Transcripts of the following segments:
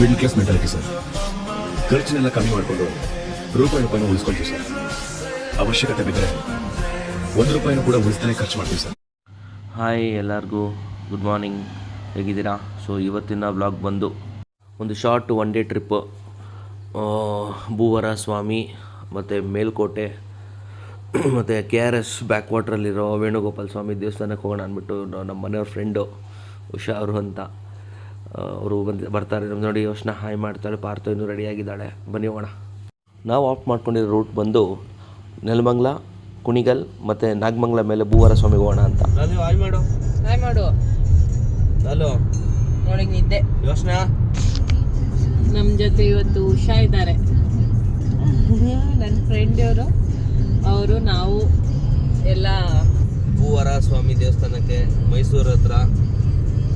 Middle class mentality sir ಖರ್ಚನ್ನೆಲ್ಲ ಕಮ್ಮಿ ಮಾಡಿಕೊಂಡು ರೂಪಾಯಿ ರೂಪಾಯಿನ ಉಳಿಸ್ಕೊಳ್ತೀವಿ ಸರ್ ಅವಶ್ಯಕತೆ ಬಿದ್ದರೆ ಒಂದು ರೂಪಾಯಿನೂ ಕೂಡ ಉಳಿಸ್ತಾನೆ ಖರ್ಚು ಮಾಡ್ತೀವಿ ಸರ್ ಹಾಯ್ ಎಲ್ಲರಿಗೂ. ಗುಡ್ ಮಾರ್ನಿಂಗ್ ಹೇಗಿದ್ದೀರಾ? ಸೊ ಇವತ್ತಿನ ಬ್ಲಾಗ್ ಬಂದು ಒಂದು short one day trip Bhoovaraha Swamy ಮತ್ತು ಮೇಲ್ಕೋಟೆ, ಮತ್ತು ಕೆ ಆರ್ ಎಸ್ ಬ್ಯಾಕ್ ವಾಟ್ರಲ್ಲಿರೋ ವೇಣುಗೋಪಾಲ ಸ್ವಾಮಿ ದೇವಸ್ಥಾನಕ್ಕೆ ಹೋಗೋಣ ಅಂದ್ಬಿಟ್ಟು ನಮ್ಮ ಮನೆಯವ್ರ ಫ್ರೆಂಡು ಅವರು ಅಂತ. ಅವರು ಬಂದು ಬರ್ತಾರೆ. ನೋಡಿ ಯೋಚನೆ ಹಾಯ್ ಮಾಡ್ತಾಳೆ. ಪಾರ್ಥ ಇನ್ನೂ ರೆಡಿಯಾಗಿದ್ದಾಳೆ ಬನ್ನಿ ಹೋಗೋಣ. ನಾವು ಆಫ್ ಮಾಡ್ಕೊಂಡಿರೋ ರೂಟ್ ಬಂದು ನೆಲಮಂಗ್ಲ ಕುಣಿಗಲ್ ಮತ್ತು ನಾಗಮಂಗ್ಲ ಮೇಲೆ ಭೂವರ ಸ್ವಾಮಿಗೆ ಹೋಗೋಣ ಅಂತ. ಹಾಯ್ ಮಾಡು. ಹಾಯ್ ಮಾಡು. ಹಲೋ ನೋಡಿ ನಿದ್ದೆ. ಯೋಚನಾ ನಮ್ಮ ಜೊತೆ ಇವತ್ತು ಉಷಾ ಇದ್ದಾರೆ. ನನ್ನ ಫ್ರೆಂಡ್ ಅವರು ಅವರು ನಾವು ಎಲ್ಲ ಭೂವರ ಸ್ವಾಮಿ ದೇವಸ್ಥಾನಕ್ಕೆ ಮೈಸೂರು ಹತ್ರ.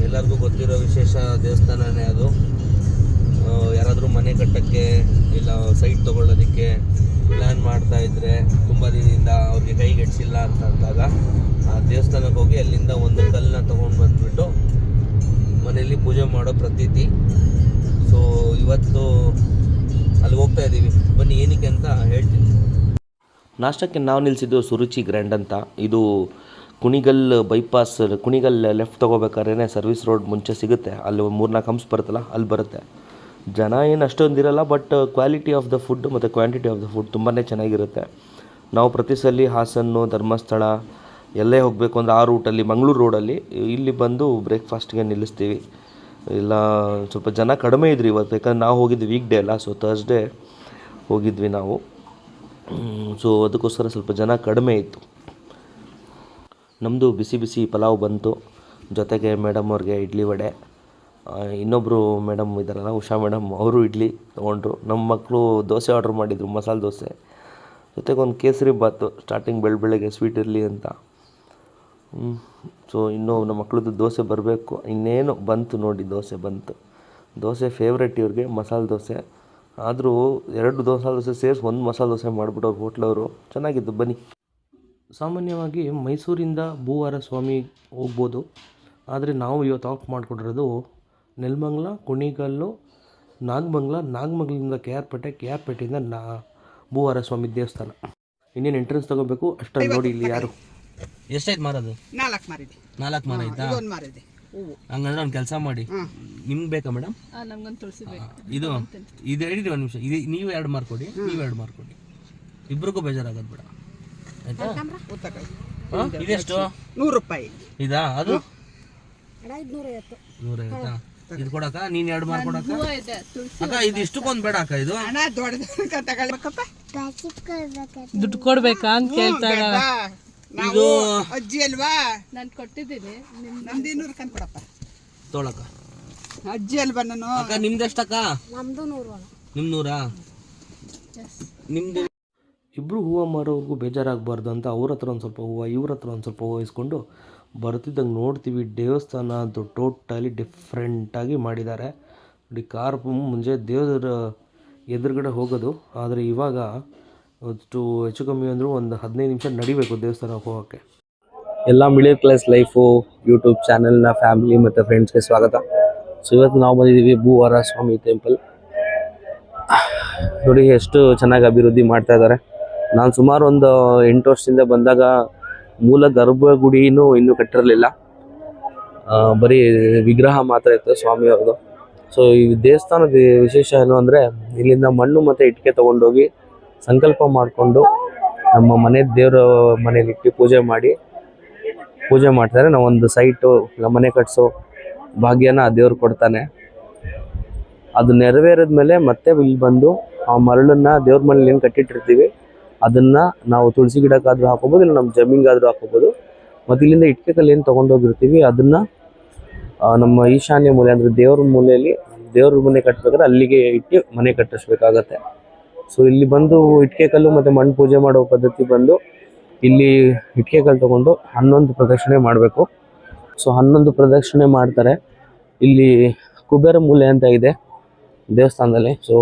ಎಲ್ಲರಿಗೂ ಗೊತ್ತಿರೋ ವಿಶೇಷ ದೇವಸ್ಥಾನವೇ ಅದು. ಯಾರಾದರೂ ಮನೆ ಕಟ್ಟಕ್ಕೆ ಇಲ್ಲ ಸೈಟ್ ತೊಗೊಳ್ಳೋದಕ್ಕೆ ಪ್ಲ್ಯಾನ್ ಮಾಡ್ತಾ ಇದ್ರೆ ತುಂಬ ದಿನದಿಂದ ಅವ್ರಿಗೆ ಕೈಗೆಟ್ಸಿಲ್ಲ ಅಂತ ಅಂದಾಗ ಆ ದೇವಸ್ಥಾನಕ್ಕೆ ಹೋಗಿ ಅಲ್ಲಿಂದ ಒಂದು ಕಲ್ಲನ್ನ ತೊಗೊಂಡು ಬಂದುಬಿಟ್ಟು ಮನೆಯಲ್ಲಿ ಪೂಜೆ ಮಾಡೋ ಪ್ರತೀತಿ. ಸೊ ಇವತ್ತು ಅಲ್ಲಿ ಹೋಗ್ತಾ ಇದ್ದೀವಿ. ಬನ್ನಿ ಏನಕ್ಕೆ ಅಂತ ಹೇಳ್ತೀನಿ. ನಾಷ್ಟಕ್ಕೆ ನಾವು ನಿಲ್ಲಿಸಿದ್ದು ಸುರುಚಿ ಗ್ರ್ಯಾಂಡ್ ಅಂತ. ಇದು ಕುಣಿಗಲ್ ಬೈಪಾಸ್ ಕುಣಿಗಲ್ ಲೆಫ್ಟ್ ತೊಗೋಬೇಕಾದ್ರೆ ಸರ್ವಿಸ್ ರೋಡ್ ಮುಂಚೆ ಸಿಗುತ್ತೆ. ಅಲ್ಲಿ ಒಂದು ಮೂರ್ನಾಲ್ಕು ಹಂಪ್ಸ್ ಬರುತ್ತಲ್ಲ, ಅಲ್ಲಿ ಬರುತ್ತೆ. ಜನ ಏನು ಅಷ್ಟೊಂದಿರಲ್ಲ but quality of the food ಮತ್ತು ಕ್ವಾಂಟಿಟಿ ಆಫ್ ದ ಫುಡ್ ತುಂಬಾ ಚೆನ್ನಾಗಿರುತ್ತೆ. ನಾವು ಪ್ರತಿ ಸಲ ಹಾಸನ್ನು, ಧರ್ಮಸ್ಥಳ, ಎಲ್ಲೇ ಹೋಗಬೇಕು ಅಂದರೆ ಆ ರೂಟಲ್ಲಿ ಮಂಗಳೂರು ರೋಡಲ್ಲಿ ಇಲ್ಲಿ ಬಂದು ಬ್ರೇಕ್ಫಾಸ್ಟ್ಗೆ ನಿಲ್ಲಿಸ್ತೀವಿ. ಇಲ್ಲ, ಸ್ವಲ್ಪ ಜನ ಕಡಿಮೆ ಇದ್ರಿ ಇವತ್ತು, ಯಾಕಂದ್ರೆ ನಾವು ಹೋಗಿದ್ದು ವೀಕ್ ಡೇ ಅಲ್ಲ ಸೊ ಥರ್ಸ್ಡೇ ಹೋಗಿದ್ವಿ ನಾವು. ಸೊ ಅದಕ್ಕೋಸ್ಕರ ಸ್ವಲ್ಪ ಜನ ಕಡಿಮೆ ಇತ್ತು. ನಮ್ಮದು ಬಿಸಿ ಬಿಸಿ ಪಲಾವ್ ಬಂತು. ಜೊತೆಗೆ ಮೇಡಮ್ ಅವ್ರಿಗೆ ಇಡ್ಲಿ ವಡೆ. ಇನ್ನೊಬ್ಬರು ಮೇಡಮ್ ಇದ್ದಾರಲ್ಲ, ಉಷಾ ಮೇಡಮ್, ಅವರು ಇಡ್ಲಿ ತೊಗೊಂಡ್ರು. ನಮ್ಮ ಮಕ್ಕಳು ದೋಸೆ ಆರ್ಡ್ರ್ ಮಾಡಿದರು, ಮಸಾಲೆ ದೋಸೆ. ಜೊತೆಗೆ ಒಂದು ಕೇಸರಿ ಬಾತು ಸ್ಟಾರ್ಟಿಂಗ್ ಬೆಳ ಬೆಳಗ್ಗೆ ಸ್ವೀಟ್ ಇರಲಿ ಅಂತ. ಸೊ ಇನ್ನೂ ನಮ್ಮ ಮಕ್ಳದ್ದು ದೋಸೆ ಬರಬೇಕು. ಇನ್ನೇನು ಬಂತು ನೋಡಿ, ದೋಸೆ ಬಂತು. ದೋಸೆ ಫೇವ್ರೆಟ್ ಇವ್ರಿಗೆ, ಮಸಾಲೆ ದೋಸೆ. ಆದರೂ ಎರಡು ದೋಸೆ ದೋಸೆ ಸೇರಿಸಿ ಒಂದು ಮಸಾಲೆ ದೋಸೆ ಮಾಡಿಬಿಟ್ಟು ಹೋಟ್ಲವರು ಚೆನ್ನಾಗಿತ್ತು, ಬನ್ನಿ. ಸಾಮಾನ್ಯವಾಗಿ ಮೈಸೂರಿಂದ ಭೂವಾರ ಸ್ವಾಮಿ ಹೋಗ್ಬೋದು. ಆದರೆ ನಾವು ಇವತ್ತು ಆಫ್ ಮಾಡಿಕೊಂಡಿರೋದು Nelamangala Kunigal Nagamangala ನಾಗಮಂಗ್ಲದಿಂದ K R Pete K R ಪೇಟೆಯಿಂದ ನಾ ಭೂವಾರ ಸ್ವಾಮಿ ದೇವಸ್ಥಾನ. ಇನ್ನೇನು ಎಂಟ್ರೆನ್ಸ್ ತಗೋಬೇಕು? ಅಷ್ಟೊಂದು ನೋಡಿ ಇಲ್ಲಿ ಯಾರು. ಎಷ್ಟಾಯ್ತು ಮಾರೋದು ನಾಲ್ಕು ಮಾರಿದೆ ನಾಲ್ಕು ಮಾರ ಆಯ್ತಾ? ಒಂದು ಮಾರಿದೆ ಹಂಗಂದ್ರೆ ಒಂದು ಕೆಲಸ ಮಾಡಿ. ನಿಮ್ಗೆ ಬೇಕಾ ಮೇಡಮ್ ಇದು ಇದು ಹೇಳಿರಿ ಒಂದು ನಿಮಿಷ. ಇದು ನೀವು ಎರಡು ಮಾರ್ಕ್ ಕೊಡಿ. ನೀವು ಎರಡು ಮಾರ್ಕೊಡಿ ಇಬ್ರಿಗೂ ಬೇಜಾರಾಗೋದು ಬೇಡ? ಇದೆಷ್ಟು? ನೂರು ರೂಪಾಯಿ. ಇದಾ? ಅದು? ನೂರೈವತ್ತಾ? ಇದು ಕೊಡಕ ನೀನ್ ಎರಡು ಕೊಡಕ ಅಕ್ಕ ಇದು ಇಷ್ಟಕ್ಕೊಂದು ಬೇಡ ಅಕ್ಕ ಇದು. ಹಣ ದೊಡ್ಡದ ತಗೊಳ್ಬೇಕಪ್ಪ. ದುಡ್ಡು ಕೊಡ್ಬೇಕಾ? ಅಂತ ಕೇಳ್ತಾರೆ ಇದು ಅಜ್ಜಿ ಅಲ್ವಾ? ನಾನು ಕೊಟ್ಟಿದ್ದೀನಿ. ನಿಮ್ ನಮ್ದು ಇನ್ನೂರು ಕೊಡಪ್ಪ. ತೊಳಕ ಅಜ್ಜಿ ಅಲ್ವಾ ನಾನು? ಅಕ್ಕ ನಿಮ್ದು ಎಷ್ಟಕ್ಕ ನಿಮ್ ನೂರಾ? ನಿಮ್ದು ಇಬ್ರು ಹೂವು ಮಾರೋರ್ಗೂ ಬೇಜಾರಾಗಬಾರ್ದು ಅಂತ ಅವ್ರ ಹತ್ರ ಒಂದು ಸ್ವಲ್ಪ ಹೂವು ಇವ್ರ ಹತ್ರ ಒಂದು ಸ್ವಲ್ಪ ಹೂವು ಇಸ್ಕೊಂಡು ಬರ್ತಿದ್ದಂಗೆ ನೋಡ್ತೀವಿ. ದೇವಸ್ಥಾನ ಅದು ಟೋಟಲಿ ಡಿಫ್ರೆಂಟಾಗಿ ಮಾಡಿದ್ದಾರೆ. ನೋಡಿ, ಕಾರ್ ಮುಂಜೆ ದೇವರ ಎದುರುಗಡೆ ಹೋಗೋದು. ಆದರೆ ಇವಾಗ ಅಷ್ಟು ಹೆಚ್ಚು ಕಮ್ಮಿ ಅಂದರೂ ಒಂದು ಹದಿನೈದು ನಿಮಿಷ ನಡಿಬೇಕು ದೇವಸ್ಥಾನಕ್ಕೆ ಹೋಗೋಕ್ಕೆ. ಎಲ್ಲ ಮಿಡಲ್ ಕ್ಲಾಸ್ ಲೈಫು ಯೂಟ್ಯೂಬ್ ಚಾನೆಲ್ನ ಫ್ಯಾಮಿಲಿ ಮತ್ತು ಫ್ರೆಂಡ್ಸ್ಗೆ ಸ್ವಾಗತ. ಸೊ ಇವತ್ತು ನಾವು ಬಂದಿದ್ದೀವಿ ಭೂವಾರ ಸ್ವಾಮಿ ಟೆಂಪಲ್ ನೋಡಿ, ಎಷ್ಟು ಚೆನ್ನಾಗಿ ಅಭಿವೃದ್ಧಿ ಮಾಡ್ತಾ ಇದ್ದಾರೆ. ನಾನು ಸುಮಾರು ಒಂದು ಎಂಟು ವರ್ಷದಿಂದ ಬಂದಾಗ ಮೂಲ ಗರ್ಭಗುಡಿನೂ ಇನ್ನೂ ಕಟ್ಟಿರಲಿಲ್ಲ. ಬರೀ ವಿಗ್ರಹ ಮಾತ್ರ ಇತ್ತು ಸ್ವಾಮಿಯವ್ರದ್ದು ಸೊ ಈ ದೇವಸ್ಥಾನದ ವಿಶೇಷ ಏನು ಅಂದರೆ, ಇಲ್ಲಿಂದ ಮಣ್ಣು ಮತ್ತು ಇಟ್ಟಿಗೆ ತೊಗೊಂಡೋಗಿ ಸಂಕಲ್ಪ ಮಾಡಿಕೊಂಡು ನಮ್ಮ ಮನೆ ದೇವರ ಮನೇಲಿ ಇಟ್ಟು ಪೂಜೆ ಮಾಡಿ, ಪೂಜೆ ಮಾಡ್ತಾರೆ. ನಾವು ಒಂದು ಸೈಟು ನಮ್ಮ ಮನೆ ಕಟ್ಸೋ ಭಾಗ್ಯನ ಆ ದೇವ್ರು ಕೊಡ್ತಾನೆ. ಅದು ನೆರವೇರಿದ ಮೇಲೆ ಮತ್ತೆ ಇಲ್ಲಿ ಬಂದು ಆ ಮರಳನ್ನು ದೇವ್ರ ಮನೇಲಿ ಏನು ಕಟ್ಟಿಟ್ಟಿರ್ತೀವಿ ಅದನ್ನ ನಾವು ತುಳಸಿ ಗಿಡಕ್ಕಾದ್ರೂ ಹಾಕೋಬೋದು, ಇಲ್ಲ ನಮ್ಮ ಜಮೀನ್ಗಾದ್ರೂ ಹಾಕೋಬೋದು. ಮತ್ತೆ ಇಲ್ಲಿಂದ ಇಟ್ಟಿಗೆ ಕಲ್ಲು ಏನು ತೊಗೊಂಡೋಗಿರ್ತೀವಿ, ಅದನ್ನ ನಮ್ಮ ಈಶಾನ್ಯ ಮೂಲೆ, ಅಂದ್ರೆ ದೇವ್ರ ಮೂಲೆಯಲ್ಲಿ, ದೇವ್ರ ಮನೆ ಕಟ್ಟಬೇಕಾದ್ರೆ ಅಲ್ಲಿಗೆ ಇಟ್ಟು ಮನೆ ಕಟ್ಟಿಸ್ಬೇಕಾಗತ್ತೆ. ಸೊ ಇಲ್ಲಿ ಬಂದು ಇಟ್ಟಿಗೆ ಕಲ್ಲು ಮತ್ತೆ ಮಣ್ಣು ಪೂಜೆ ಮಾಡೋ ಪದ್ಧತಿ ಬಂದು ಇಲ್ಲಿ ಇಟ್ಟಿಗೆ ಕಲ್ಲು ತಗೊಂಡು ಹನ್ನೊಂದು ಪ್ರದಕ್ಷಿಣೆ ಮಾಡಬೇಕು. ಸೊ ಹನ್ನೊಂದು ಪ್ರದಕ್ಷಿಣೆ ಮಾಡ್ತಾರೆ. ಇಲ್ಲಿ ಕುಬೇರ ಮೂಲೆ ಅಂತ ಇದೆ ದೇವಸ್ಥಾನದಲ್ಲಿ. ಸೊ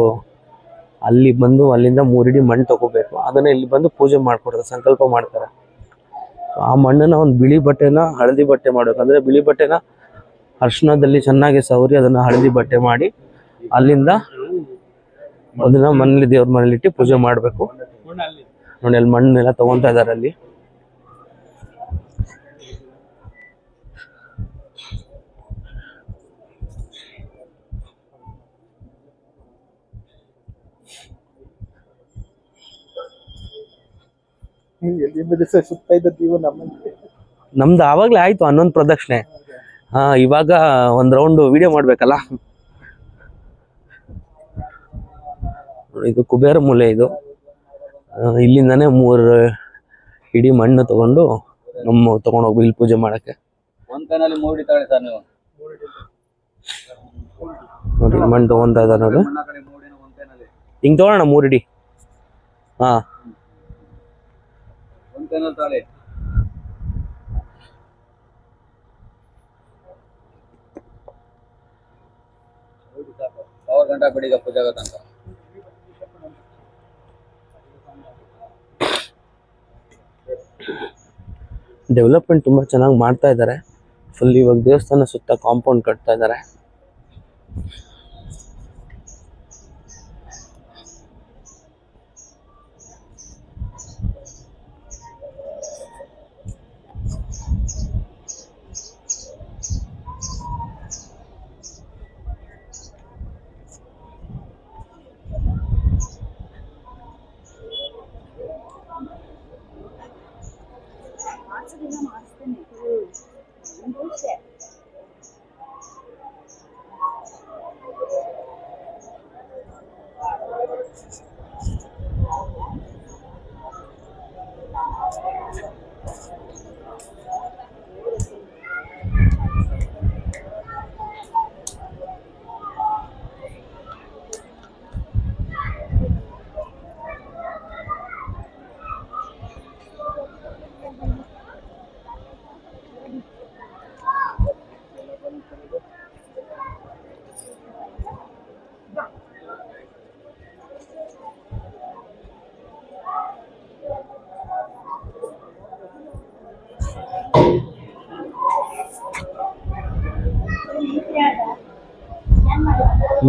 ಅಲ್ಲಿ ಬಂದು ಅಲ್ಲಿಂದ ಮೂರಿಡಿ ಮಣ್ಣು ತಗೋಬೇಕು. ಅದನ್ನ ಇಲ್ಲಿ ಬಂದು ಪೂಜೆ ಮಾಡ್ಕೊಡ್ತಾರೆ, ಸಂಕಲ್ಪ ಮಾಡ್ತಾರೆ. ಆ ಮಣ್ಣನ್ನ ಒಂದು ಬಿಳಿ ಬಟ್ಟೆನ ಹಳದಿ ಬಟ್ಟೆ ಮಾಡಬೇಕು. ಅಂದ್ರೆ ಬಿಳಿ ಬಟ್ಟೆನ ಅರ್ಶನದಲ್ಲಿ ಚೆನ್ನಾಗಿ ಸವರಿ ಅದನ್ನ ಹಳದಿ ಬಟ್ಟೆ ಮಾಡಿ ಅಲ್ಲಿಂದ ಅದನ್ನ ಮನೇಲಿ ದೇವ್ರ ಮನೇಲಿ ಇಟ್ಟು ಪೂಜೆ ಮಾಡಬೇಕು. ನೋಡಿ ಅಲ್ಲಿ ಮಣ್ಣೆಲ್ಲ ತಗೊಂತಾ ಇದಾರೆ ಅಲ್ಲಿ. ನಮ್ದು ಆವಾಗ್ಲೇ ಆಯ್ತು ಹನ್ನೊಂದು ಪ್ರದಕ್ಷಿಣೆ. ಹಾ ಇವಾಗ ಒಂದ್ ರೌಂಡ್ ವಿಡಿಯೋ ಮಾಡ್ಬೇಕಲ್ಲ? ಇದು ಕುಬೇರ ಮೂಲೆ ಇದು. ಇಲ್ಲಿಂದಾನೆ ಮೂರ್ ಇಡೀ ಮಣ್ಣು ತಗೊಂಡು ನಮ್ಮ ತಗೊಂಡ್ ಹೋಗ್ಬೇಕು ಇಲ್ಲಿ ಪೂಜೆ ಮಾಡಕ್ಕೆ. ಒಂದ್ ಮೂಡಿ ತಾಳೆ ಸರ್ ನೀವು. ನೋಡಿ ಮಣ್ಣು ತಗೊಂತ ಇದಾರೆ ನೋಡಿ. ಹಿಂಗೆ ತಗೊಳ್ಳೋಣ ಮೂರ್ ಇಡಿ ಹಾ. ಪೂಜೆ ಆಗತ್ತಂತ ಡೆವಲಪ್ಮೆಂಟ್ ತುಂಬಾ ಚೆನ್ನಾಗಿ ಮಾಡ್ತಾ ಇದ್ದಾರೆ ಫುಲ್ ಇವಾಗ ದೇವಸ್ಥಾನ ಸುತ್ತ ಕಾಂಪೌಂಡ್ ಕಟ್ತಾ ಇದ್ದಾರೆ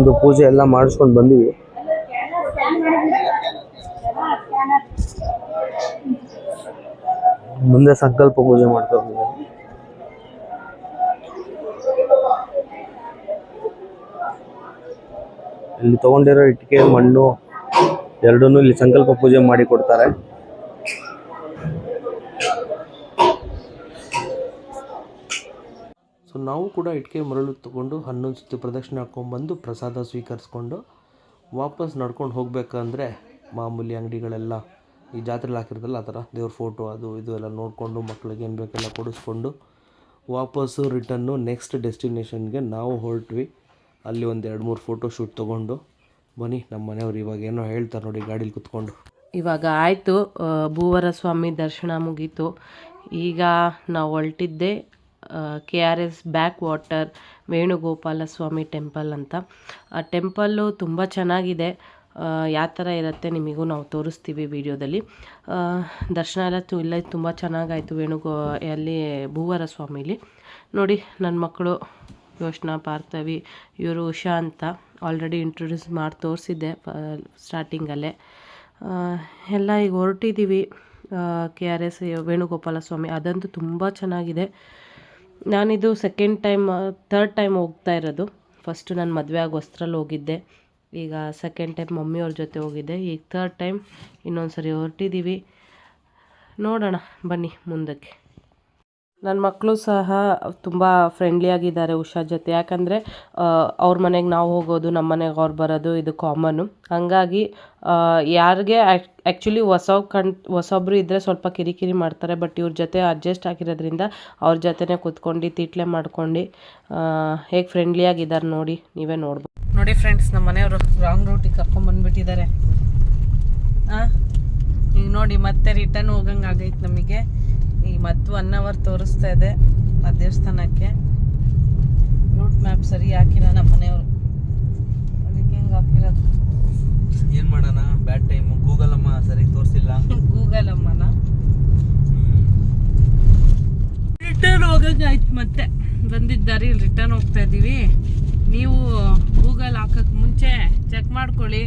ಒಂದು ಪೂಜೆ ಎಲ್ಲ ಮಾಡಿಸ್ಕೊಂಡು ಬಂದಿವಿ. ಮುಂದೆ ಸಂಕಲ್ಪ ಪೂಜೆ ಮಾಡ್ಕೊಂಡು ಇಲ್ಲಿ ತಗೊಂಡಿರೋ ಇಟ್ಟಿಗೆ, ಮಣ್ಣು ಎರಡನ್ನೂ ಇಲ್ಲಿ ಸಂಕಲ್ಪ ಪೂಜೆ ಮಾಡಿ ಕೊಡ್ತಾರೆ. ನಾವು ಕೂಡ ಇಟ್ಕೆ ಮರಳು ತೊಗೊಂಡು ಹನ್ನೊಂದು ಸುತ್ತು ಪ್ರದಕ್ಷಿಣೆ ಹಾಕ್ಕೊಂಡ್ಬಂದು ಪ್ರಸಾದ ಸ್ವೀಕರಿಸ್ಕೊಂಡು ವಾಪಸ್ ನಡ್ಕೊಂಡು ಹೋಗಬೇಕಂದ್ರೆ ಮಾಮೂಲಿ ಅಂಗಡಿಗಳೆಲ್ಲ ಈ ಜಾತ್ರೆಲಿ ಹಾಕಿರ್ತಲ್ಲ ಆ ಥರ ದೇವ್ರ ಫೋಟೋ ಅದು ಇದು ಎಲ್ಲ ನೋಡಿಕೊಂಡು ಮಕ್ಳಿಗೆ ಏನು ಬೇಕೆಲ್ಲ ಕೊಡಿಸ್ಕೊಂಡು ವಾಪಸ್ಸು ರಿಟನ್ನು ನೆಕ್ಸ್ಟ್ ಡೆಸ್ಟಿನೇಷನ್ಗೆ ನಾವು ಹೊರಟ್ವಿ. ಅಲ್ಲಿ ಒಂದು ಎರಡು ಮೂರು ಫೋಟೋ ಶೂಟ್ ತೊಗೊಂಡು ಬನ್ನಿ ನಮ್ಮ ಮನೆಯವ್ರು ಇವಾಗ ಏನೋ ಹೇಳ್ತಾರೆ ನೋಡಿ ಗಾಡೀಲಿ ಕುತ್ಕೊಂಡು. ಇವಾಗ ಆಯಿತು ಭೂವರ ಸ್ವಾಮಿ ದರ್ಶನ ಮುಗೀತು. ಈಗ ನಾವು ಹೊರಟಿದ್ದೆ K R S back water Venugopala Swamy temple ಅಂತ. ಆ ಟೆಂಪಲ್ಲು ತುಂಬ ಚೆನ್ನಾಗಿದೆ. ಯಾವ ಥರ ಇರುತ್ತೆ ನಿಮಗೂ ನಾವು ತೋರಿಸ್ತೀವಿ ವಿಡಿಯೋದಲ್ಲಿ. ದರ್ಶನ ಎಲ್ಲ ತು, ಇಲ್ಲ ತುಂಬ ಚೆನ್ನಾಗಾಯಿತು ವೇಣುಗೋ, ಅಲ್ಲಿ ಭೂವರ ಸ್ವಾಮಿಲಿ. ನೋಡಿ ನನ್ನ ಮಕ್ಕಳು ಯೋಶ್ನ ಪಾರ್ಥವಿ, ಇವರು ಉಷಾ ಅಂತ ಆಲ್ರೆಡಿ ಇಂಟ್ರೊಡ್ಯೂಸ್ ಮಾಡಿ, ತೋರಿಸಿದ್ದೆ ಸ್ಟಾರ್ಟಿಂಗಲ್ಲೇ ಎಲ್ಲ ಈಗ ಹೊರಟಿದ್ದೀವಿ K R S Venugopala Swamy ಅದಂತೂ ತುಂಬ ಚೆನ್ನಾಗಿದೆ. ನಾನಿದು ಸೆಕೆಂಡ್ ಟೈಮ್ ಥರ್ಡ್ ಟೈಮ್ ಹೋಗ್ತಾ ಇರೋದು. ಫಸ್ಟು ನಾನು ಮದುವೆ ಆಗಿ ವಸ್ತ್ರಲ್ಲಿ ಹೋಗಿದ್ದೆ. ಈಗ ಸೆಕೆಂಡ್ ಟೈಮ್ ಮಮ್ಮಿಯವ್ರ ಜೊತೆ ಹೋಗಿದ್ದೆ. ಈಗ ಥರ್ಡ್ ಟೈಮ್ ಇನ್ನೊಂದು ಸರಿ ಹೊರಟಿದ್ದೀವಿ ನೋಡೋಣ, ಬನ್ನಿ ಮುಂದಕ್ಕೆ. ನನ್ನ ಮಕ್ಕಳು ಸಹ ತುಂಬ ಫ್ರೆಂಡ್ಲಿ ಆಗಿದ್ದಾರೆ ಉಷಾ ಜೊತೆ. ಯಾಕಂದರೆ ಅವ್ರ ಮನೆಗೆ ನಾವು ಹೋಗೋದು ನಮ್ಮ ಮನೆಗೆ ಅವ್ರು ಬರೋದು ಇದು ಕಾಮನ್ನು ಹಾಗಾಗಿ ಯಾರಿಗೆ ಆ್ಯಕ್ಚುಲಿ ಹೊಸ ಕಣ್, ಹೊಸೊಬ್ರು ಇದ್ದರೆ ಸ್ವಲ್ಪ ಕಿರಿಕಿರಿ ಮಾಡ್ತಾರೆ ಬಟ್ ಇವ್ರ ಜೊತೆ ಅಡ್ಜಸ್ಟ್ ಆಗಿರೋದ್ರಿಂದ ಅವ್ರ ಜೊತೆನೇ ಕೂತ್ಕೊಂಡು, ತೀಟ್ಲೆ ಮಾಡ್ಕೊಂಡು ಹೇಗೆ ಫ್ರೆಂಡ್ಲಿಯಾಗಿದ್ದಾರೆ ನೋಡಿ ನೀವೇ ನೋಡ್ಬೋದು ನೋಡಿ ಫ್ರೆಂಡ್ಸ್ ನಮ್ಮ ಮನೆಯವರು ರಾಂಗ್ ರೂಟಿಗೆ ಕರ್ಕೊಂಬಂದ್ಬಿಟ್ಟಿದ್ದಾರೆ ಹಾಂ ಈಗ ನೋಡಿ, ಮತ್ತೆ ರಿಟರ್ನ್ ಹೋಗಂಗೆ ಆಗೈತೆ ನಮಗೆ. ಮತ್ತು ಒನ್ ಅವರ್ ತೋರಿಸ್ತಾ ಇದೆ ಆ ದೇವಸ್ಥಾನಕ್ಕೆ. ರೂಟ್ ಮ್ಯಾಪ್ ಸರಿ ಹಾಕಿಲ್ಲ ನಮ್ಮ ಮನೆಯವರು. ಅದಕ್ಕೆ ಹೆಂಗೆ ಹಾಕಿರೋದು? ಏನು ಮಾಡೋಣ? ಬ್ಯಾಡ್ ಟೈಮ್ ಗೂಗಲ್ ಅಮ್ಮ ಸರಿ ತೋರಿಸಿಲ್ಲ. ಗೂಗಲ್ ಅಮ್ಮನ? ರಿಟರ್ನ್ ಹೋಗೋದು ಆಯ್ತು ಮತ್ತೆ. ಬಂದಿದ್ದ ಇಲ್ಲಿ ರಿಟರ್ನ್ ಹೋಗ್ತಾ ಇದ್ದೀವಿ ನೀವು ಗೂಗಲ್ ಹಾಕಕ್ ಮುಂಚೆ ಚೆಕ್ ಮಾಡ್ಕೊಳ್ಳಿ.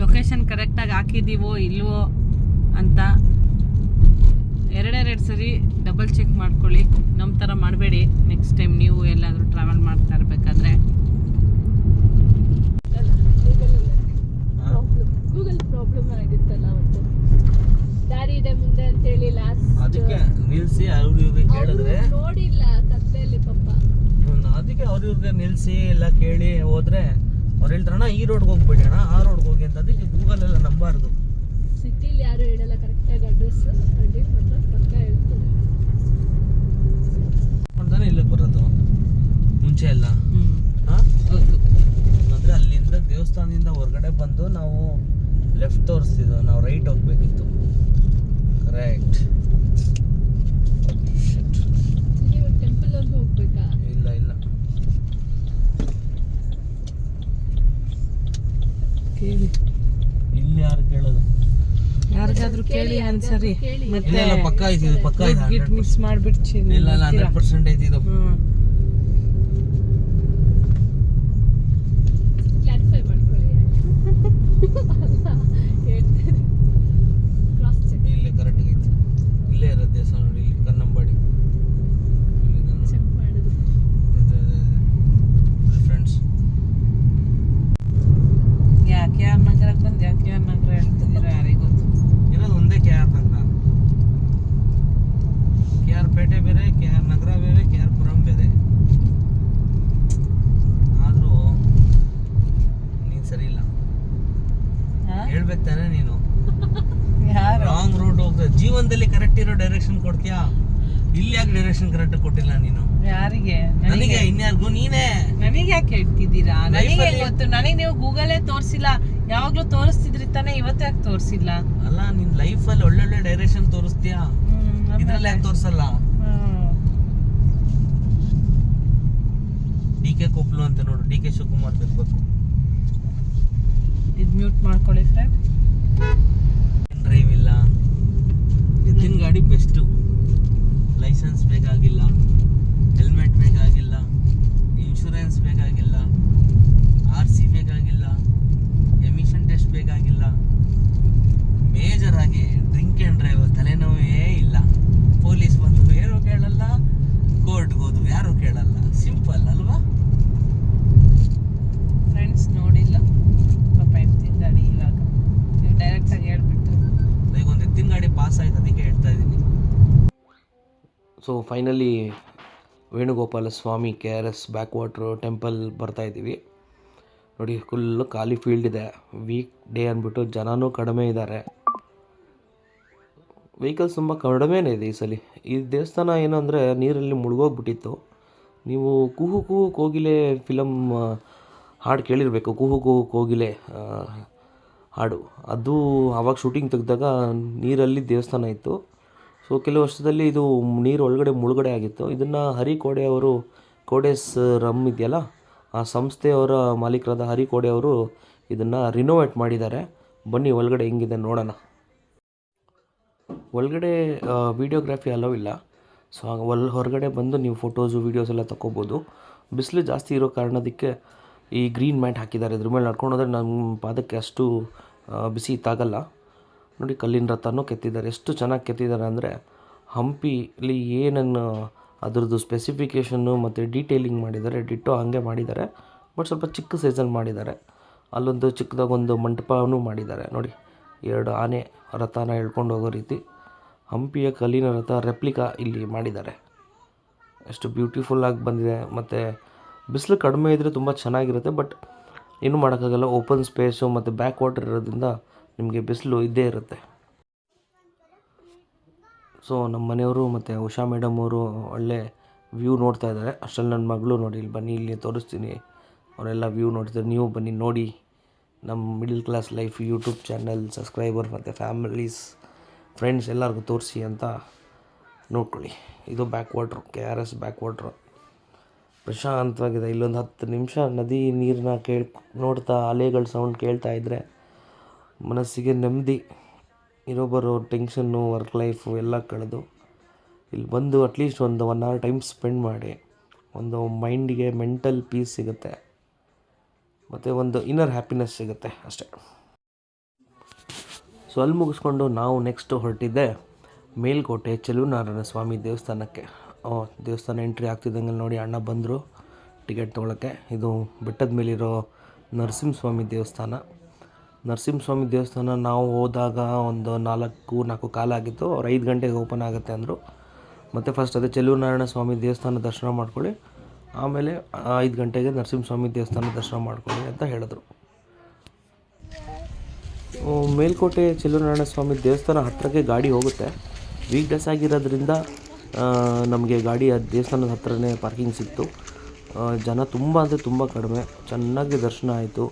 ಲೊಕೇಶನ್ ಕರೆಕ್ಟಾಗಿ ಹಾಕಿದ್ದೀವೋ ಇಲ್ವೋ ಅಂತ. ಎರಡೆರಡು ಸರಿ ಡಬಲ್ ಚೆಕ್ ಮಾಡ್ಕೊಳ್ಳಿ. ನಮ್ಮ ಥರ ಮಾಡಬೇಡಿ. ನೆಕ್ಸ್ಟ್ ಟೈಮ್ ನೀವು ಎಲ್ಲಾದರೂ ಟ್ರಾವೆಲ್ ಮಾಡ್ತಾ ಇರಬೇಕಾದ್ರೆ. ಗೂಗಲ್ ಪ್ರಾಬ್ಲಮ್ ಆಗಿತ್ತಲ್ಲ ಅವತ್ತು. ದಾರಿ ಇದೆ ಮುಂದೆ ಅಂತ ಹೇಳಿ ಲಾಸ್ಟ್ ಅದಕ್ಕೆ ನಿಲ್ಸಿ ಅವ್ರು ಇವ್ರಿಗೆ ಕೇಳಿದ್ರೆ. ನೋಡಿಲ್ಲ ಕತ್ತಲೆಯಲ್ಲಿ ಪಾಪ. ಹ್ಮ್, ಅದಕ್ಕೆ ಅವ್ರ ಇವ್ರಿಗೆ ನಿಲ್ಸಿ ಎಲ್ಲ ಕೇಳಿ ಹೋದ್ರೆ ಅವ್ರು ಹೇಳ್ತಾರಣ ಈ ರೋಡ್ಗೆ ಹೋಗ್ಬೇಡಿ ಅಣ್ಣ ಆ ರೋಡ್ಗೆ ಹೋಗಿ ಅಂತ ಅದಕ್ಕೆ ಗೂಗಲ್ ಎಲ್ಲ ನಂಬಾರ್ದು. ಸಿಟಿಲಿ ಯಾರು ಹೇಳಲ್ಲ ಕರೆಕ್ಟಾಗಿ ಅಡ್ರೆಸ್ ಹಳ್ಳಿ ಮಾತ್ರ ಪಕ್ಕ ಹೇಳ್ತಾರೆ ಅಂತಾನೆ ಇಲ್ಲಿಗೆ ಬರೋದು ಮುಂಚೆ ಎಲ್ಲ ಅಂದ್ರೆ ಅಲ್ಲಿಂದ ದೇವಸ್ಥಾನದಿಂದ ಹೊರಗಡೆ ಬಂದು ನಾವು ಲೆಫ್ಟ್ ತೋರಿಸ್ತಿದ್ವು ನಾವು ರೈಟ್ ಹೋಗ್ಬೇಕಿತ್ತು. ಕರೆಕ್ಟ್ ಇಲ್ಲ ಇಲ್ಲ. ಕೇಳಿ. ಇಲ್ಲಿ ಯಾರು ಕೇಳೋದು? ಯಾರಿಗಾದ್ರೂ ಕೇಳಿ ಅನ್ಸರಿ. ಮತ್ತೆ ಪಕ್ಕ ಐತಿ ಇದು ಪಕ್ಕ ಇದೆ ಗಿಟ್ ಮಿಸ್ ಮಾಡ್ಬಿಟ್ಟು ಇಲ್ಲ ಇಲ್ಲ ಹಂಡ್ರೆಡ್ ಪರ್ಸೆಂಟ್ ಐತಿ ಇದು ಹ್ಮ್ ಕ್ಲಾರಿಫೈ ಮಾಡ್ಕೊಳ್ಳಿ ಹೇಳ್ತಾರೆ ಕ್ರಾಸ್ ಚೆಕ್ ಇಲ್ಲಿ ಕರೆಕ್ಟ್ ಐತಿ ಇಲ್ಲೇ ಇರೋದು ದೇವಸ್ಥಾನ ನೋಡಿ ಇಲ್ಲಿ ಕನ್ನಂಬಾಡಿ ಚೆಕ್ ಮಾಡೋದು ಫ್ರೆಂಡ್ಸ್ ಯಾಕೆ ಯಾರ ನಗರಕ್ಕೆ ಬಂದು ಯಾಕೆ ಯಾರ ನಗರ ಹೇಳ್ತಿದ್ದೀರಾ ಯಾರಿಗೆ ಗೊತ್ತು ಇರೋದು ಒಂದೇ K R Nagar K R Pete ಬೇರೆ ಕೆ ಆರ್ ನಗರ ಬೇರೆ ಕೆ ಆರ್ ಪುರಂ ಬೇರೆ ಆದರೂ ನೀನು ಸರಿ ಇಲ್ಲ ಹಾ? ಹೇಳ್ಬೇಕು ತಾನೇ ನೀನು ಯಾರು ರಾಂಗ್ ರೂಟ್ ಹೋಗ್ತದೆ ಜೀವನದಲ್ಲಿ ಕರೆಕ್ಟ್ ಇರೋ ಡೈರೆಕ್ಷನ್ ಕೊಡ್ತೀಯಾ ಇಲ್ಲಿ ಯಾಕೆ ಡೈರೆಕ್ಷನ್ ಕರೆಕ್ಟ್ ಕೊಟ್ಟಿಲ್ಲ ನೀನು ಯಾರಿಗೆ ನನಗೆ ಇನ್ಯಾರಿಗೂ ನೀನೇ ನನಗೆ ಯಾಕೆ ಹೇಳ್ತಿದ್ದೀರಾ ನನಗೆ Life ಹೆಂಗ್ ಅಲ್ಲಿ- ಗೊತ್ತು ನನಗೆ ನೀವು ಗೂಗಲೇ ತೋರಿಸಿಲ್ಲ ಯಾವಾಗ್ಲೂ ತೋರಿಸ್ತಿದ್ರಿ ತಾನೇ ಇವತ್ತು ಯಾಕೆ ತೋರಿಸಿಲ್ಲ ಅಲ್ಲ ನಿನ್ ಅಲ್ಲಿ ಒಳ್ಳೊಳ್ಳೆ ಡೈರೆಕ್ಷನ್ ತೋರಿಸ್ತೀಯಾ? ಇದ್ರಲ್ಲಿ ಯಾಕೆ ತೋರಿಸಲ್ಲ? ಡಿ ಕೆ ಕೊಪ್ಲು ಅಂತ ನೋಡು ಡಿ ಕೆ ಶಿವಕುಮಾರ್ ಬೇಕು ಇದು ಮ್ಯೂಟ್ ಮಾಡ್ಕೊಳ್ಳಿ ಫ್ರೆಂಡ್ ಡ್ರೈವ್ ಇಲ್ಲ? ಎತ್ತಿನ ಗಾಡಿ ಬೆಸ್ಟು ಲೈಸೆನ್ಸ್ ಬೇಕಾಗಿಲ್ಲ. ಹೆಲ್ಮೆಟ್ ಬೇಕಾಗಿಲ್ಲ. ಇನ್ಶೂರೆನ್ಸ್ ಬೇಕಾಗಿಲ್ಲ. ಆರ್ ಸಿ ಬೇಕಾಗಿಲ್ಲ. ಎಮಿಷನ್ ಟೆಸ್ಟ್ ಬೇಕಾಗಿಲ್ಲ. ಮೇಜರ್ ಆಗಿ ಡ್ರಿಂಕ್ ಆ್ಯಂಡ್ ಡ್ರೈವ್ ತಲೆನೋವೇ ಇಲ್ಲ. ಪೊಲೀಸ್ ಬಂದು ಏನು ಕೇಳಲ್ಲ? ಕೋರ್ಟ್ಗೆ ಹೋದ್ರು ಯಾರು ಕೇಳಲ್ಲ? ಸಿಂಪಲ್ ಅಲ್ವಾ? ಫ್ರೆಂಡ್ಸ್ ನೋಡಿಲ್ಲ. ಪಾಪ ಎತ್ತಿನ ಗಾಡಿ ಇವಾಗ. ನೀವು ಡೈರೆಕ್ಟಾಗಿ ಹೇಳ್ಬಿಟ್ಟು. ಈಗ ಒಂದು ಎತ್ತಿನ ಗಾಡಿ ಪಾಸ್ ಆಯ್ತು ಅದಕ್ಕೆ ಹೇಳ್ತಾ ಇದ್ದೀನಿ. So finally Venugopala Swamy K R S back water temple ಬರ್ತಾ ಇದ್ದೀವಿ. ನೋಡಿ ಫುಲ್ಲು ಖಾಲಿ ಫೀಲ್ಡ್ ಇದೆ. ವೀಕ್ ಡೇ ಅಂದ್ಬಿಟ್ಟು ಜನನೂ ಕಡಿಮೆ ಇದ್ದಾರೆ. ವೆಹಿಕಲ್ಸ್ ತುಂಬ ಕಡಿಮೆನೇ ಇದೆ ಈ ಸಲ. ಈ ದೇವಸ್ಥಾನ ಏನು ಅಂದರೆ ನೀರಲ್ಲಿ ಮುಳುಗೋಗ್ಬಿಟ್ಟಿತ್ತು. ನೀವು ಕುಹು ಕುಹು ಕೋಗಿಲೆ ಫಿಲಮ್ ಹಾಡು ಕೇಳಿರಬೇಕು. ಕುಹು ಕುಹು ಕೋಗಿಲೆ ಹಾಡು. ಅದು ಆವಾಗ ಶೂಟಿಂಗ್ ತೆಗೆದಾಗ ನೀರಲ್ಲಿ ದೇವಸ್ಥಾನ ಇತ್ತು. ಸೊ ಕೆಲವು ವರ್ಷದಲ್ಲಿ ಇದು ನೀರು ಒಳಗಡೆ ಮುಳುಗಡೆ ಆಗಿತ್ತು. ಇದನ್ನು ಹರಿ ಕೋಡೆ ಅವರು, ಕೋಡೆಸ್ ರಮ್ ಇದೆಯಲ್ಲ, ಆ ಸಂಸ್ಥೆಯವರ ಮಾಲೀಕರಾದ ಹರಿ ಕೋಡೆ ಅವರು ಇದನ್ನು ರಿನೋವೇಟ್ ಮಾಡಿದ್ದಾರೆ. ಬನ್ನಿ ಒಳಗಡೆ ಹೆಂಗಿದೆ ನೋಡೋಣ. ಒಳಗಡೆ ವೀಡಿಯೋಗ್ರಾಫಿ ಅಲೋ ಇಲ್ಲ. ಸೊ ಒಲ್ ಹೊರಗಡೆ ಬಂದು ನೀವು ಫೋಟೋಸು ವೀಡಿಯೋಸ್ ಎಲ್ಲ ತಗೋಬೋದು ಬಿಸಿಲು ಜಾಸ್ತಿ ಇರೋ ಕಾರಣದಕ್ಕೆ ಈ ಗ್ರೀನ್ ಮ್ಯಾಟ್ ಹಾಕಿದ್ದಾರೆ. ಇದ್ರ ಮೇಲೆ ನಡ್ಕೊಂಡು ಹೋದರೆ ನಮ್ಮ ಪಾದಕ್ಕೆ ಅಷ್ಟು ಬಿಸಿ ತಾಗಲ್ಲ ನೋಡಿ, ಕಲ್ಲಿನ ರಥನೂ ಕೆತ್ತಿದ್ದಾರೆ. ಎಷ್ಟು ಚೆನ್ನಾಗಿ ಕೆತ್ತಿದ್ದಾರೆ ಅಂದರೆ, ಹಂಪಿಲಿ ಏನನ್ನು ಅದರದ್ದು ಸ್ಪೆಸಿಫಿಕೇಷನ್ನು ಮತ್ತು ಡೀಟೇಲಿಂಗ್ ಮಾಡಿದ್ದಾರೆ. ಡಿಟ್ಟೋ ಹಾಗೆ ಮಾಡಿದ್ದಾರೆ. ಬಟ್ ಸ್ವಲ್ಪ ಚಿಕ್ಕ ಸೈಜಲ್ಲಿ ಮಾಡಿದ್ದಾರೆ. ಅಲ್ಲೊಂದು ಚಿಕ್ಕದಾಗೊಂದು ಮಂಟಪನೂ ಮಾಡಿದ್ದಾರೆ. ನೋಡಿ. ಎರಡು ಆನೆ ರಥನ ಎಳ್ಕೊಂಡು ಹೋಗೋ ರೀತಿ ಹಂಪಿಯ ಕಲ್ಲಿನ ರಥ ರೆಪ್ಲಿಕಾ ಇಲ್ಲಿ ಮಾಡಿದ್ದಾರೆ. ಎಷ್ಟು ಬ್ಯೂಟಿಫುಲ್ಲಾಗಿ ಬಂದಿದೆ. ಮತ್ತು ಬಿಸಿಲು ಕಡಿಮೆ ಇದ್ದರೆ ತುಂಬ ಚೆನ್ನಾಗಿರುತ್ತೆ ಬಟ್ ಏನು ಮಾಡೋಕ್ಕಾಗಲ್ಲ. ಓಪನ್ ಸ್ಪೇಸು ಮತ್ತು ಬ್ಯಾಕ್ ವಾಟರ್ ಇರೋದ್ರಿಂದ ನಿಮಗೆ ಬಿಸಿಲು ಇದ್ದೇ ಇರುತ್ತೆ. ಸೊ ನಮ್ಮ ಮನೆಯವರು ಮತ್ತು ಉಷಾ ಮೇಡಮ್ ಅವರು ಒಳ್ಳೆ ವ್ಯೂ ನೋಡ್ತಾ ಇದ್ದಾರೆ. ಅಷ್ಟರಲ್ಲಿ ನನ್ನ ಮಗಳು ನೋಡಿ, ಇಲ್ಲಿ ಬನ್ನಿ, ಇಲ್ಲಿ ತೋರಿಸ್ತೀನಿ. ಅವರೆಲ್ಲ ವ್ಯೂ ನೋಡ್ತಾರೆ ನೀವು ಬನ್ನಿ, ನೋಡಿ. ನಮ್ಮ middle class life YouTube channel subscriber ಮತ್ತು ಫ್ಯಾಮಿಲೀಸ್ ಫ್ರೆಂಡ್ಸ್ ಎಲ್ಲರಿಗೂ ತೋರಿಸಿ ಅಂತ ನೋಡ್ಕೊಳ್ಳಿ. ಇದು back water K R S back water ಪ್ರಶಾಂತವಾಗಿದೆ. ಇಲ್ಲೊಂದು ಹತ್ತು ನಿಮಿಷ ನದಿ ನೀರನ್ನ ಕೇಳ್, ನೋಡ್ತಾ ಅಲೆಗಳ ಸೌಂಡ್ ಕೇಳ್ತಾ ಇದ್ದರೆ ಮನಸ್ಸಿಗೆ ನೆಮ್ಮದಿ ಇರೋ ಬರೋ ಟೆನ್ಷನ್ನು ವರ್ಕ್ ಲೈಫು ಎಲ್ಲ ಕಳೆದು ಇಲ್ಲಿ ಬಂದು ಅಟ್ಲೀಸ್ಟ್ ಒಂದು ಒನ್ ಅವರ್ ಟೈಮ್ ಸ್ಪೆಂಡ್ ಮಾಡಿ, ಒಂದು ಮೈಂಡಿಗೆ ಮೆಂಟಲ್ ಪೀಸ್ ಸಿಗುತ್ತೆ. ಮತ್ತು ಒಂದು ಇನ್ನರ್ ಹ್ಯಾಪಿನೆಸ್ ಸಿಗುತ್ತೆ ಅಷ್ಟೇ. ಸೊ ಅಲ್ಲಿ ಮುಗಿಸ್ಕೊಂಡು ನಾವು ನೆಕ್ಸ್ಟ್ ಹೊರಟಿದ್ದೆ ಮೇಲ್ಕೋಟೆ ಚೆಲುವನಾರಾಯಣ ಸ್ವಾಮಿ ದೇವಸ್ಥಾನಕ್ಕೆ. ದೇವಸ್ಥಾನ ಎಂಟ್ರಿ ಆಗ್ತಿದ್ದಂಗೆ ನೋಡಿ ಅಣ್ಣ ಬಂದರು ಟಿಕೆಟ್ ತೊಗೊಳಕ್ಕೆ. ಇದು ಬೆಟ್ಟದ ಮೇಲಿರೋ ನರಸಿಂಹಸ್ವಾಮಿ ದೇವಸ್ಥಾನ. ನರಸಿಂಹಸ್ವಾಮಿ ದೇವಸ್ಥಾನ ನಾವು ಹೋದಾಗ ಒಂದು ನಾಲ್ಕು ನಾಲ್ಕು ಕಾಲ ಆಗಿತ್ತು. ಅವ್ರು ಐದು ಗಂಟೆಗೆ ಓಪನ್ ಆಗುತ್ತೆ ಅಂದರು. ಮತ್ತು ಫಸ್ಟ್ ಅದೇ ಚೆಲುವನಾರಾಯಣ ಸ್ವಾಮಿ ದೇವಸ್ಥಾನ ದರ್ಶನ ಮಾಡ್ಕೊಳ್ಳಿ. ಆಮೇಲೆ ಐದು ಗಂಟೆಗೆ ನರಸಿಂಹಸ್ವಾಮಿ ದೇವಸ್ಥಾನ ದರ್ಶನ ಮಾಡ್ಕೊಳ್ಳಿ ಅಂತ ಹೇಳಿದ್ರು. ಮೇಲ್ಕೋಟೆ ಚೆಲುವನಾರಾಯಣ ಸ್ವಾಮಿ ದೇವಸ್ಥಾನ ಹತ್ತಿರಕ್ಕೆ ಗಾಡಿ ಹೋಗುತ್ತೆ. ವೀಕ್ ಡೇಸ್ ಆಗಿರೋದ್ರಿಂದ ನಮಗೆ ಗಾಡಿ ಆ ದೇವಸ್ಥಾನದ ಹತ್ರನೇ ಪಾರ್ಕಿಂಗ್ ಸಿಕ್ತು. ಜನ ತುಂಬ ಅಂದರೆ ತುಂಬ ಕಡಿಮೆ. ಚೆನ್ನಾಗಿ ದರ್ಶನ ಆಯಿತು.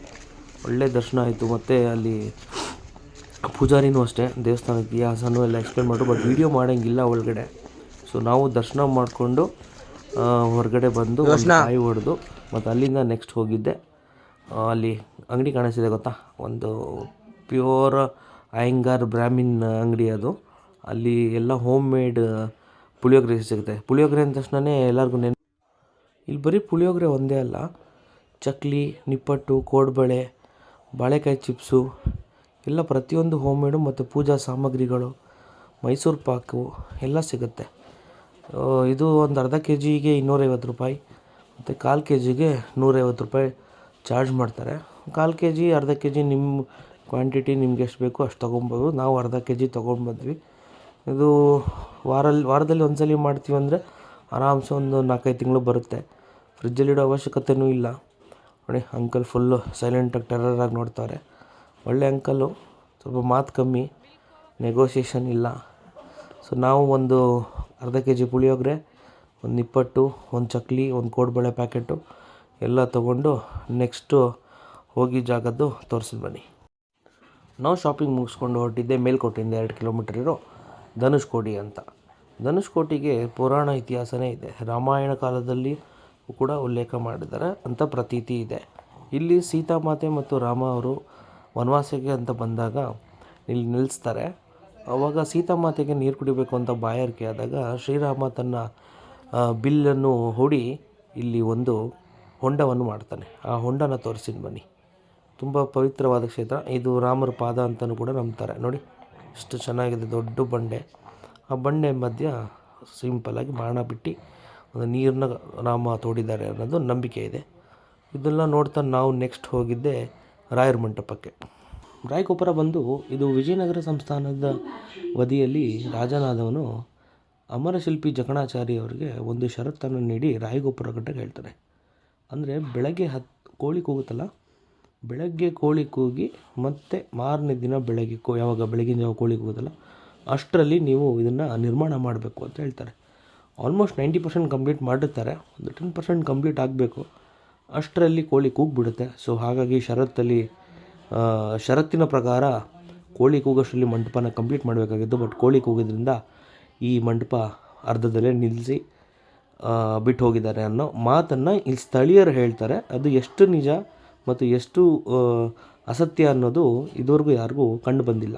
ಒಳ್ಳೆ ದರ್ಶನ ಆಯಿತು. ಮತ್ತು ಅಲ್ಲಿ ಪೂಜಾರಿನೂ ಅಷ್ಟೇ ದೇವಸ್ಥಾನದ ಇತಿಹಾಸನೂ ಎಲ್ಲ ಎಕ್ಸ್ಪ್ಲೇನ್ ಮಾಡಿದ್ರು ಬಟ್ ವೀಡಿಯೋ ಮಾಡೋಂಗಿಲ್ಲ ಒಳಗಡೆ. ಸೊ ನಾವು ದರ್ಶನ ಮಾಡಿಕೊಂಡು ಹೊರಗಡೆ ಬಂದು ಕಾಯಿ ಹೊಡೆದು ಮತ್ತು ಅಲ್ಲಿಂದ ನೆಕ್ಸ್ಟ್ ಹೋಗಿದ್ದೆ. ಅಲ್ಲಿ ಅಂಗಡಿ ಕಾಣಿಸ್ತಿದೆ ಗೊತ್ತಾ? ಒಂದು ಪ್ಯೂರ್ ಅಯ್ಯಂಗಾರ್ ಬ್ರಾಹ್ಮಿನ್ ಅಂಗಡಿ ಅದು. ಅಲ್ಲಿ ಎಲ್ಲ ಹೋಮ್ ಮೇಡ್ ಪುಳಿಯೋಗರೆ ಸಿಗುತ್ತೆ. ಪುಳಿಯೋಗರೆ ಅಂದ ತಕ್ಷಣವೇ ಎಲ್ಲರಿಗೂ ನೆನ್ ಇಲ್ಲಿ ಬರೀ ಪುಳಿಯೋಗರೆ ಒಂದೇ ಅಲ್ಲ. ಚಕ್ಲಿ ನಿಪ್ಪಟ್ಟು ಕೋಡ್ಬಳೆ ಬಾಳೆಕಾಯಿ ಚಿಪ್ಸು ಎಲ್ಲ ಪ್ರತಿಯೊಂದು ಹೋಮ್ ಮೇಡು ಮತ್ತು ಪೂಜಾ ಸಾಮಗ್ರಿಗಳು ಮೈಸೂರು ಪಾಕು ಎಲ್ಲ ಸಿಗುತ್ತೆ. ಇದು ಒಂದು ಅರ್ಧ ಕೆ ಜಿಗೆ ಇನ್ನೂರೈವತ್ತು ರೂಪಾಯಿ. ಮತ್ತು ಕಾಲು ಕೆ ಜಿಗೆ ನೂರೈವತ್ತು ರೂಪಾಯಿ ಚಾರ್ಜ್ ಮಾಡ್ತಾರೆ. ಕಾಲು ಕೆ ಜಿ ಅರ್ಧ ಕೆ ಜಿ ನಿಮ್ಮ ಕ್ವಾಂಟಿಟಿ ನಿಮ್ಗೆ ಎಷ್ಟು ಬೇಕೋ ಅಷ್ಟು ತೊಗೊಬೋದು. ನಾವು ಅರ್ಧ ಕೆ ಜಿ ತೊಗೊಂಡ್ಬಂದ್ವಿ ಇದು ವಾರಲ್ಲಿ ವಾರದಲ್ಲಿ ಒಂದು ಸಲ ಮಾಡ್ತೀವಿ ಅಂದರೆ ಆರಾಮ್ಸೆ ಒಂದು ನಾಲ್ಕೈದು ತಿಂಗಳು ಬರುತ್ತೆ. ಫ್ರಿಜ್ಜಲ್ಲಿಡೋ ಅವಶ್ಯಕತೆಯೂ ಇಲ್ಲ. ನೋಡಿ, ಅಂಕಲ್ ಫುಲ್ಲು ಸೈಲೆಂಟಾಗಿ ಟೆರರಾಗಿ ನೋಡ್ತಾರೆ. ಒಳ್ಳೆ ಅಂಕಲು. ಸ್ವಲ್ಪ ಮಾತು ಕಮ್ಮಿ. ನೆಗೋಷಿಯೇಷನ್ ಇಲ್ಲ. ಸೊ, ನಾವು ಒಂದು ಅರ್ಧ ಕೆ ಜಿ ಪುಳಿಯೋಗರೆ ಒಂದು ನಿಪ್ಪಟ್ಟು ಒಂದು ಚಕ್ಲಿ, ಒಂದು ಕೋಡ್ಬಳೆ ಪ್ಯಾಕೆಟು ಎಲ್ಲ ತೊಗೊಂಡು ನೆಕ್ಸ್ಟು ಹೋಗಿ ಜಾಗದ್ದು ತೋರಿಸಿದ್ ಬನ್ನಿ. ನಾವು ಶಾಪಿಂಗ್ ಮುಗಿಸ್ಕೊಂಡು ಹೊರಟಿದ್ದೆ ಮೇಲ್ಕೋಟೆಯಿಂದ ಎರಡು ಕಿಲೋಮೀಟರ್ ಇರೋ ಧನುಷ್ಕೋಟಿ ಅಂತ. ಧನುಷ್ಕೋಟಿಗೆ ಪುರಾಣ ಇತಿಹಾಸನೇ ಇದೆ. ರಾಮಾಯಣ ಕಾಲದಲ್ಲಿ ಕೂಡ ಉಲ್ಲೇಖ ಮಾಡಿದ್ದಾರೆ ಅಂತ ಪ್ರತೀತಿ ಇದೆ. ಇಲ್ಲಿ ಸೀತಾಮಾತೆ ಮತ್ತು ರಾಮ ಅವರು ವನವಾಸಕ್ಕೆ ಅಂತ ಬಂದಾಗ ಇಲ್ಲಿ ನಿಲ್ಲಿಸ್ತಾರೆ ಆವಾಗ ಸೀತಾಮಾತೆಗೆ ನೀರು ಕುಡಿಬೇಕು ಅಂತ ಬಾಯಾರಿಕೆ ಆದಾಗ ಶ್ರೀರಾಮ ತನ್ನ ಬಿಲ್ಲನ್ನು ಹೊಡಿ ಇಲ್ಲಿ ಒಂದು ಹೊಂಡವನ್ನು ಮಾಡ್ತಾನೆ. ಆ ಹೊಂಡನ ತೋರಿಸಿದ್ ಬನ್ನಿ. ತುಂಬ ಪವಿತ್ರವಾದ ಕ್ಷೇತ್ರ. ಇದು ರಾಮರ ಪಾದ ಅಂತಲೂ ಕೂಡ ನಂಬ್ತಾರೆ. ನೋಡಿ ಎಷ್ಟು ಚೆನ್ನಾಗಿದೆ, ದೊಡ್ಡ ಬಂಡೆ. ಆ ಬಂಡೆ ಮಧ್ಯ ಸಿಂಪಲಾಗಿ ಬಾಣ ಬಿಟ್ಟು ಒಂದು ನೀರನ್ನ ರಾಮ ತೋಡಿದ್ದಾರೆ ಅನ್ನೋದು ನಂಬಿಕೆ ಇದೆ. ಇದೆಲ್ಲ ನೋಡ್ತಾ ನಾವು ನೆಕ್ಸ್ಟ್ ಹೋಗಿದ್ದೆ ರಾಯರ ಮಂಟಪಕ್ಕೆ. ರಾಯಗೋಪುರ ಬಂದು ಇದು ವಿಜಯನಗರ ಸಂಸ್ಥಾನದ ವದಿಯಲ್ಲಿ ರಾಜನಾದವನು ಅಮರಶಿಲ್ಪಿ ಜಕಣಾಚಾರಿ ಅವರಿಗೆ ಒಂದು ಷರತ್ತನ್ನು ನೀಡಿ ರಾಯಗೋಪುರ ಕಟ್ಟಕ್ಕೆ ಹೇಳ್ತಾರೆ ಅಂದರೆ ಬೆಳಗ್ಗೆ ಹತ್ತು ಕೋಳಿ ಕೂಗುತ್ತಲ್ಲ ಬೆಳಗ್ಗೆ ಕೋಳಿ ಕೂಗಿ ಮತ್ತೆ ಮಾರನೇ ದಿನ ಬೆಳಗ್ಗೆ ಕೋ ಯಾವಾಗ ಬೆಳಗಿನ ಜಾವ ಕೋಳಿ ಕೂಗುತ್ತಲ್ಲ ಅಷ್ಟರಲ್ಲಿ ನೀವು ಇದನ್ನು ನಿರ್ಮಾಣ ಮಾಡಬೇಕು ಅಂತ ಹೇಳ್ತಾರೆ. ಆಲ್ಮೋಸ್ಟ್ ನೈಂಟಿ ಪರ್ಸೆಂಟ್ ಕಂಪ್ಲೀಟ್ ಮಾಡಿರ್ತಾರೆ. ಒಂದು ಟೆನ್ ಪರ್ಸೆಂಟ್ ಕಂಪ್ಲೀಟ್ ಆಗಬೇಕು. ಅಷ್ಟರಲ್ಲಿ ಕೋಳಿ ಕೂಗ್ಬಿಡುತ್ತೆ. ಸೊ ಹಾಗಾಗಿ ಷರತ್ತಲ್ಲಿ ಆ, ಷರತ್ತಿನ ಪ್ರಕಾರ ಕೋಳಿ ಕೂಗೋಷ್ಟರಲ್ಲಿ ಮಂಟಪನ ಕಂಪ್ಲೀಟ್ ಮಾಡಬೇಕಾಗಿತ್ತು. ಬಟ್ ಕೋಳಿ ಕೂಗಿದ್ರಿಂದ ಈ ಮಂಟಪ ಅರ್ಧದಲ್ಲೇ ನಿಲ್ಲಿಸಿ ಬಿಟ್ಟು ಹೋಗಿದ್ದಾರೆ ಅನ್ನೋ ಮಾತನ್ನು ಇಲ್ಲಿ ಸ್ಥಳೀಯರು ಹೇಳ್ತಾರೆ. ಅದು ಎಷ್ಟು ನಿಜ ಮತ್ತು ಎಷ್ಟು ಅಸತ್ಯ ಅನ್ನೋದು ಇದುವರೆಗೂ ಯಾರಿಗೂ ಕಂಡು ಬಂದಿಲ್ಲ.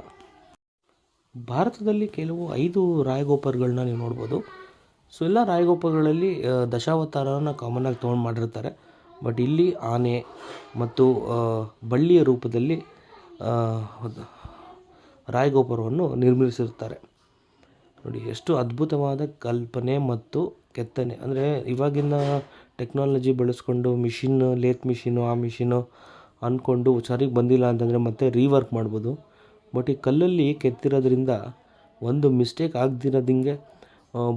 ಭಾರತದಲ್ಲಿ ಕೆಲವು ಐದು ರಾಯಗೋಪರ್ಗಳನ್ನ ನೀವು ನೋಡ್ಬೋದು. ಸೊ, ಎಲ್ಲ ರಾಯಗೋಪುರಗಳಲ್ಲಿ ದಶಾವತಾರನ ಕಾಮನ್ನಾಗಿ ತೊಗೊಂಡು ಮಾಡಿರ್ತಾರೆ. ಬಟ್ ಇಲ್ಲಿ ಆನೆ ಮತ್ತು ಬಳ್ಳಿಯ ರೂಪದಲ್ಲಿ ರಾಯಗೋಪುರವನ್ನು ನಿರ್ಮಿಸಿರುತ್ತಾರೆ. ನೋಡಿ, ಎಷ್ಟು ಅದ್ಭುತವಾದ ಕಲ್ಪನೆ ಮತ್ತು ಕೆತ್ತನೆ. ಅಂದರೆ ಇವಾಗಿನ ಟೆಕ್ನಾಲಜಿ ಬಳಸ್ಕೊಂಡು ಮಿಷಿನ್, ಲೇತ್ ಮಿಷಿನು, ಆ ಮಿಷಿನು ಅಂದ್ಕೊಂಡು ಸರಿಗೆ ಬಂದಿಲ್ಲ ಅಂತಂದರೆ ಮತ್ತೆ ರೀವರ್ಕ್ ಮಾಡ್ಬೋದು. ಬಟ್ ಈ ಕಲ್ಲಲ್ಲಿ ಕೆತ್ತಿರೋದ್ರಿಂದ ಒಂದು ಮಿಸ್ಟೇಕ್ ಆಗದಿರೋದಿಂಗೆ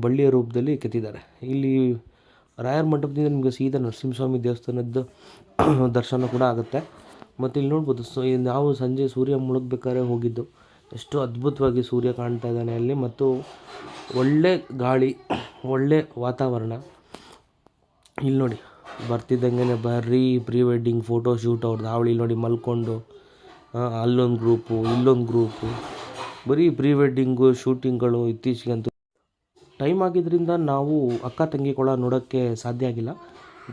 ಬಳ್ಳಿಯ ರೂಪದಲ್ಲಿ ಕೆತ್ತಿದ್ದಾರೆ. ಇಲ್ಲಿ ರಾಯರ ಮಂಟಪದಿಂದ ನಿಮಗೆ ಸೀದಾ ನರಸಿಂಹಸ್ವಾಮಿ ದೇವಸ್ಥಾನದ್ದು ದರ್ಶನ ಕೂಡ ಆಗುತ್ತೆ. ಮತ್ತು ಇಲ್ಲಿ ನೋಡ್ಬೋದು, ಸೊ ನಾವು ಸಂಜೆ ಸೂರ್ಯ ಮುಳುಗ್ಬೇಕಾದ್ರೆ ಹೋಗಿದ್ದು. ಎಷ್ಟು ಅದ್ಭುತವಾಗಿ ಸೂರ್ಯ ಕಾಣ್ತಾ ಇದ್ದಾನೆ ಅಲ್ಲಿ. ಮತ್ತು ಒಳ್ಳೆ ಗಾಳಿ, ಒಳ್ಳೆ ವಾತಾವರಣ. ಇಲ್ಲಿ ನೋಡಿ ಬರ್ತಿದ್ದಂಗೆ ಬರೀ ಪ್ರೀ ವೆಡ್ಡಿಂಗ್ ಫೋಟೋ ಶೂಟ್ ಅವ್ರದ್ದು ಇಲ್ಲಿ ನೋಡಿ ಮಲ್ಕೊಂಡು ಅಲ್ಲೊಂದು ಗ್ರೂಪು ಇಲ್ಲೊಂದು ಗ್ರೂಪು ಬರೀ ಪ್ರೀ ವೆಡ್ಡಿಂಗು ಶೂಟಿಂಗ್ಗಳು ಇತ್ತೀಚೆಗಂತೂ ಟೈಮ್ ಆಗಿದ್ದರಿಂದ ನಾವು ಅಕ್ಕ ತಂಗಿ ಕೊಳ ನೋಡೋಕ್ಕೆ ಸಾಧ್ಯ ಆಗಿಲ್ಲ.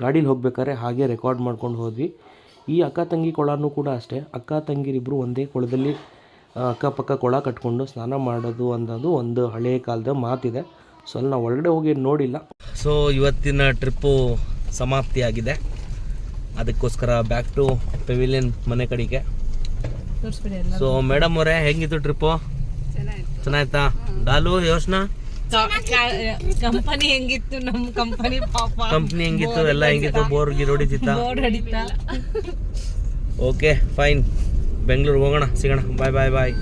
ಗಾಡೀಲಿ ಹೋಗ್ಬೇಕಾದ್ರೆ ಹಾಗೆ ರೆಕಾರ್ಡ್ ಮಾಡ್ಕೊಂಡು ಹೋದ್ವಿ. ಈ ಅಕ್ಕ ತಂಗಿ ಕೊಳನೂ ಕೂಡ ಅಷ್ಟೇ. ಅಕ್ಕ ತಂಗಿರಿಬ್ಬರು ಒಂದೇ ಕೊಳದಲ್ಲಿ ಅಕ್ಕಪಕ್ಕ ಕೊಳ ಕಟ್ಕೊಂಡು ಸ್ನಾನ ಮಾಡೋದು ಅನ್ನೋದು ಒಂದು ಹಳೆಯ ಕಾಲದ ಮಾತಿದೆ. ಸೊ ಅಲ್ಲಿ ನಾವು ಒಳಗಡೆ ಹೋಗಿ ನೋಡಿಲ್ಲ. ಸೊ ಇವತ್ತಿನ ಟ್ರಿಪ್ಪು ಸಮಾಪ್ತಿಯಾಗಿದೆ. ಅದಕ್ಕೋಸ್ಕರ ಬ್ಯಾಕ್ ಟು ಪೆವಿಲಿಯನ್ ಮನೆ ಕಡೆಗೆ. ಸೊ ಮೇಡಮ್ ಅವರೇ ಹೆಂಗಿತ್ತು ಟ್ರಿಪ್ಪು ಚೆನ್ನಾಯ್ತಾ? ಡಾಲು ಯೋಚನಾ ಕಂಪನಿ ಹೆಂಗಿತ್ತು? ನಮ್ಮ ಕಂಪನಿ ಪಾಪ. ಕಂಪನಿ ಹೆಂಗಿತ್ತು? ಎಲ್ಲ ಹೆಂಗಿತ್ತು? ಬೋರ್ ಗಿರ್ ಹೊಡಿತಿತ್ತ? ಹೊಡಿತಾ. ಓಕೆ ಫೈನ್ ಬೆಂಗಳೂರಿಗೆ ಹೋಗೋಣ ಸಿಗೋಣ. ಬಾಯ್ ಬಾಯ್ ಬಾಯ್